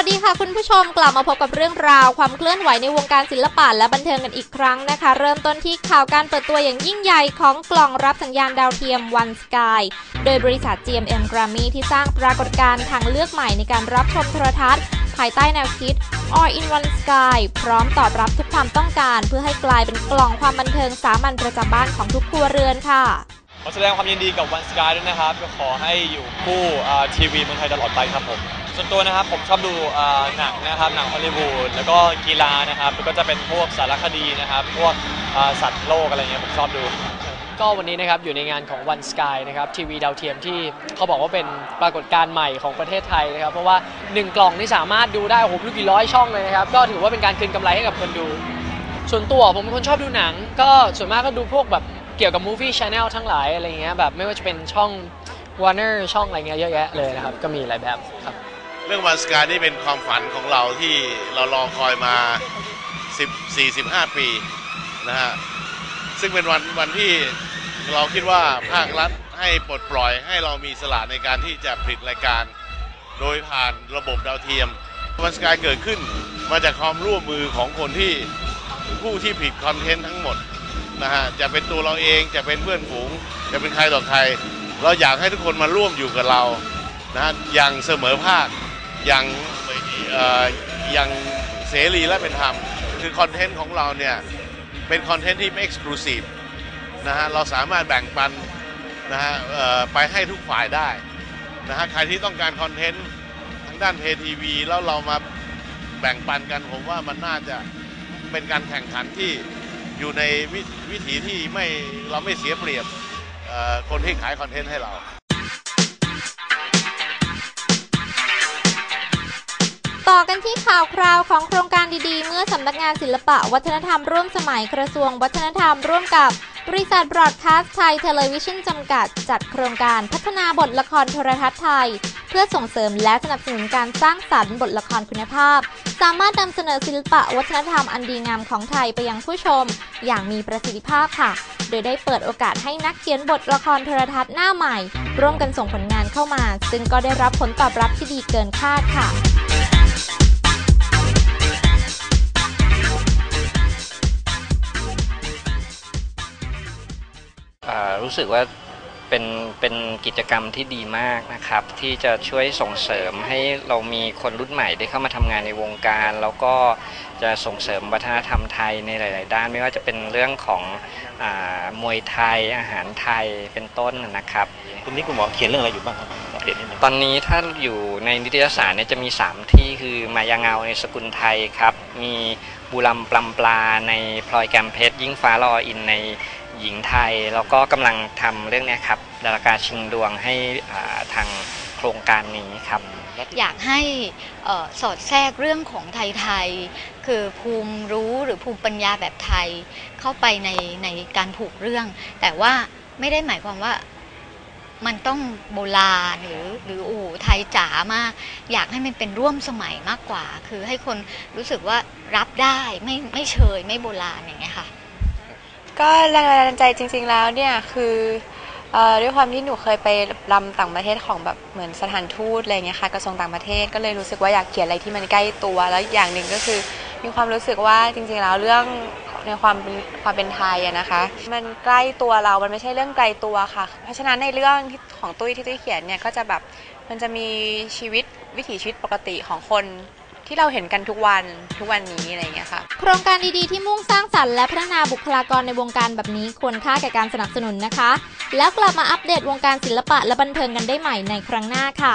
ัสดีค่ะคุณผู้ชมกลับมาพบกับเรื่องราวความเคลื่อนไหวในวงการศิลปะและบันเทิงกันอีกครั้งนะคะ เริ่มต้นที่ข่าวการเปิดตัวอย่างยิ่งใหญ่ของกล่องรับสัญญาณดาวเทียม One Sky โดยบริษัท GMM Grammy ที่สร้างปรากฏการณ์ทางเลือกใหม่ในการรับชมโทรทัศน์ ภายใต้แนวคิด All in One Sky พร้อมตอบรับทุกความต้องการ เพื่อให้กลายเป็นกล่องความบันเทิงสามัญประจำบ้านของทุกครัวเรือนค่ะขอแสดงความยินดีกับวันสกายด้วยนะครับขอให้อยู่คู่ทีวีเมืองไทยตลอดไปครับผม ส่วนตัวนะครับผมชอบดูอ่าหนังนะครับหนังฮอลลีวูดแล้วก็กีฬานะครับแล้วก็จะเป็นพวกสารคดีนะครับ พวกอ่าสัตว์โลกอะไรเงี้ยผมชอบดู ก็วันนี้นะครับอยู่ในงานของ One Sky นะครับทีวีดาวเทียมที่เขาบอกว่าเป็นปรากฏการณ์ใหม่ของประเทศไทยนะครับ เพราะว่า 1 กล่องนี่สามารถดูได้โอ้โหไม่รู้กี่ร้อยช่องเลยนะครับ ก็ถือว่าเป็นการคืนกำไรให้กับคนดู ส่วนตัวผมเป็นคนชอบดูหนัง ก็ส่วนมากก็ดูพวกแบบเกี่ยวกับ Movie Channel ทั้งหลายอะไรเงี้ยแบบไม่ว่าจะเป็นช่อง Warner ช่องอะไรเงี้ยเยอะแยะเลยนะครับ ก็มีหลายแบบครับ เรื่องวันสกายนี่เป็นความฝันของเราที่เรารอคอยมา 10 45 ปีนะฮะซึ่งเป็นวันวันที่เราคิดว่าภาครัฐให้ปลดปล่อยให้เรามีสละในการที่จะผลิตรายการ โดยผ่านระบบดาวเทียมวันสกายเกิดขึ้นมาจากความร่วมมือของคนที่ผู้ที่ผลิตคอนเทนต์ทั้งหมดนะฮะจะเป็นตัวเราเองจะเป็นเพื่อนฝูง จะเป็นใครต่อใคร เราอยากให้ทุกคนมาร่วมอยู่กับเรานะฮะอย่างเสมอภาค อย่างเอ่ออย่างเสรีและเป็นธรรม คือคอนเทนต์ของเราเนี่ย เป็นคอนเทนต์ที่ไม่เอ็กซ์คลูซีฟนะฮะเราสามารถแบ่งปันนะฮะไปให้ทุกฝ่ายได้นะฮะใครที่ต้องการคอนเทนต์ทางด้านเพย์ทีวีแล้วเรามาแบ่งปันกันผมว่ามันน่าจะเป็นการแข่งขันที่อยู่ในววิถีที่ไม่เราไม่เสียเปรียบคนที่ขายคอนเทนต์ให้เรา ต่อกันที่ข่าวคราวของโครงการดีๆ เมื่อสำนักงานศิลปะวัฒนธรรมร่วมสมัยกระทรวงวัฒนธรรมร่วมกับบริษัทบรอดคาสต์ไทยเทเลวิชั่นจำกัด จัดโครงการพัฒนาบทละครโทรทัศน์ไทย เพื่อส่งเสริมและสนับสนุนการสร้างสรรค์บทละครคุณภาพ สามารถนำเสนอศิลปะวัฒนธรรมอันดีงามของไทยไปยังผู้ชม อย่างมีประสิทธิภาพค่ะโดยได้เปิดโอกาสให้นักเขียนบทละครโทรทัศน์หน้าใหม่ ร่วมกันส่งผลงานเข้ามา ซึ่งก็ได้รับผลตอบรับที่ดีเกินคาดค่ะ รู้สึกว่าเป็นเป็นกิจกรรมที่ดีมากนะครับ ที่จะช่วยส่งเสริมให้เรามีคนรุ่นใหม่ได้เข้ามาทำงานในวงการ แล้วก็จะส่งเสริมวัฒนธรรมไทยในหลาย ๆ ด้าน ไม่ว่าจะเป็นเรื่องของอามวยไทยอาหารไทยเป็นต้นนะครับคุณนี่คุณหมอเขียนเรื่องอะไรอยู่บ้างครับอัปเดตนิดนึงตอนนี้ถ้าอยู่ในนิตยสารเนี่ยจะมี 3 ที่คือมายาเงาในสกุลไทยครับ มีบุรัมปลำปลาในพลอยแกมเพชรยิ่งฟ้าลออินใน หญิงไทย แล้วก็กำลังทำเรื่องเนี้ยครับดาราการชิงดวงให้อ่าทางโครงการนี้ครับ อยากให้เอ่อสอดแทรกเรื่องของไทยๆ คือภูมิรู้หรือภูมิปัญญาแบบไทยเข้าไปในในการผูกเรื่อง แต่ว่าไม่ได้หมายความว่ามันต้องโบราณหรือหรือโอ้โหไทยจ๋ามาก อยากให้มันเป็นร่วมสมัยมากกว่า คือให้คนรู้สึกว่ารับได้ไม่ไม่เชยไม่โบราณอย่างเงี้ยค่ะ ก็แรงบันดาลใจจริง ๆ แล้วเนี่ยคือเอ่อด้วยความที่หนูเคยไปรำต่างประเทศของแบบเหมือนสถานทูตอะไรเงี้ยค่ะกระทรวงต่างประเทศก็เลยรู้สึกว่าอยากเขียนอะไรที่มันใกล้ตัว แล้วอย่างหนึ่งก็คือมีความรู้สึกว่าจริง ๆ แล้วเรื่องในความเป็นความเป็นไทยอะนะคะ มันใกล้ตัวเรา มันไม่ใช่เรื่องไกลตัวค่ะ เพราะฉะนั้นในเรื่องที่ของตุ้ยที่ตุ้ยเขียนเนี่ยก็จะแบบมันจะมีชีวิตวิถีชีวิตปกติของคน ที่เราเห็นกันทุกวันทุกวันนี้อะไรเงี้ยค่ะ โครงการดีๆที่มุ่งสร้างสรรค์และพัฒนาบุคลากรในวงการแบบนี้ควรค่าแก่การสนับสนุนนะคะ แล้วกลับมาอัปเดตวงการศิลปะและบันเทิงกันได้ใหม่ในครั้งหน้าค่ะ